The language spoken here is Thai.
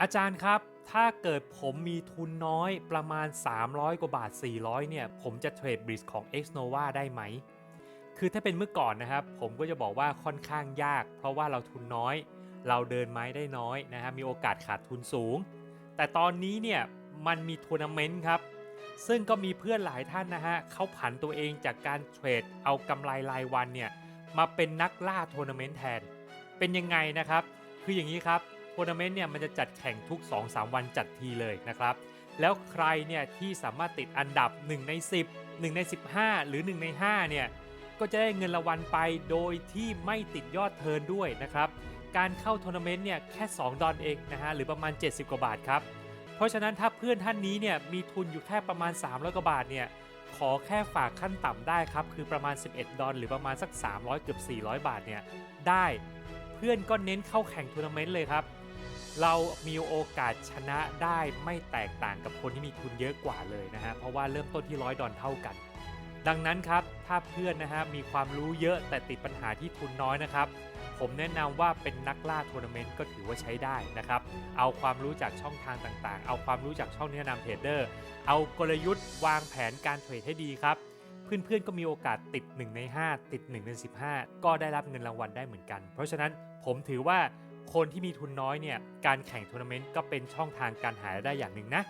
อาจารย์ครับ ถ้าเกิดผมมีทุนน้อยประมาณ 300 กว่าบาท 400 เนี่ย ผมจะเทรดบริดของ Xnova ได้ไหม คือถ้าเป็นเมื่อก่อนนะครับ ผมก็จะบอกว่าค่อนข้างยาก เพราะว่าเราทุนน้อย เราเดินไม้ได้น้อยนะฮะ มีโอกาสขาดทุนสูง แต่ตอนนี้เนี่ย มันมีทัวร์นาเมนต์ครับ ซึ่งก็มีเพื่อนหลายท่านนะฮะเขาผันตัวเองจากการเทรดเอากำไรรายวันเนี่ย มาเป็นนักล่าทัวร์นาเมนต์แทน เป็นยังไงนะครับ คืออย่างนี้ครับ ทัวร์นาเมนต์เนี่ยมันจะจัดแข่งทุก 2-3 วันจัดทีเลยนะครับ แล้วใครเนี่ยที่สามารถติดอันดับ 1 ใน 10 1 ใน 15 หรือ 1 ใน 5 เนี่ย ก็จะได้เงินรางวัลไปโดยที่ไม่ติดยอดเทิร์นด้วยนะครับ การเข้าทัวร์นาเมนต์เนี่ยแค่ 2 ดอลเองนะฮะ หรือประมาณ 70 กว่าบาทครับ เพราะฉะนั้นถ้าเพื่อนท่านนี้เนี่ยมีทุนอยู่แค่ประมาณ 300 กว่าบาทเนี่ย ขอแค่ฝากขั้นต่ำได้ครับ คือประมาณ 11 ดอลหรือประมาณสัก 300 เกือบ 400 บาทเนี่ย ได้ เพื่อนก็เน้นเข้าแข่งทัวร์นาเมนต์เลยครับ เรามีโอกาสชนะได้ไม่แตกต่างกับคนที่มีทุนเยอะกว่าเลยนะฮะ เพราะว่าเริ่มต้นที่ร้อยดอลเท่ากัน ดังนั้นครับ ถ้าเพื่อนนะฮะมีความรู้เยอะแต่ติดปัญหาที่ทุนน้อยนะครับ ผมแนะนำว่าเป็นนักล่าทัวร์นาเมนต์ก็ถือว่าใช้ได้นะครับ เอาความรู้จากช่องทางต่างๆ เอาความรู้จากช่องแนะนำเทรดเดอร์ เอากลยุทธ์วางแผนการเทรดให้ดีครับ เพื่อนๆก็มีโอกาสติด 1 ใน 5 ติด 1 ใน 15 ก็ได้รับเงินรางวัลได้เหมือนกัน เพราะฉะนั้นผมถือว่า คนที่มีทุนน้อยเนี่ยการแข่งทัวร์นาเมนต์ก็เป็นช่องทางการหารายได้อย่างหนึ่งนะ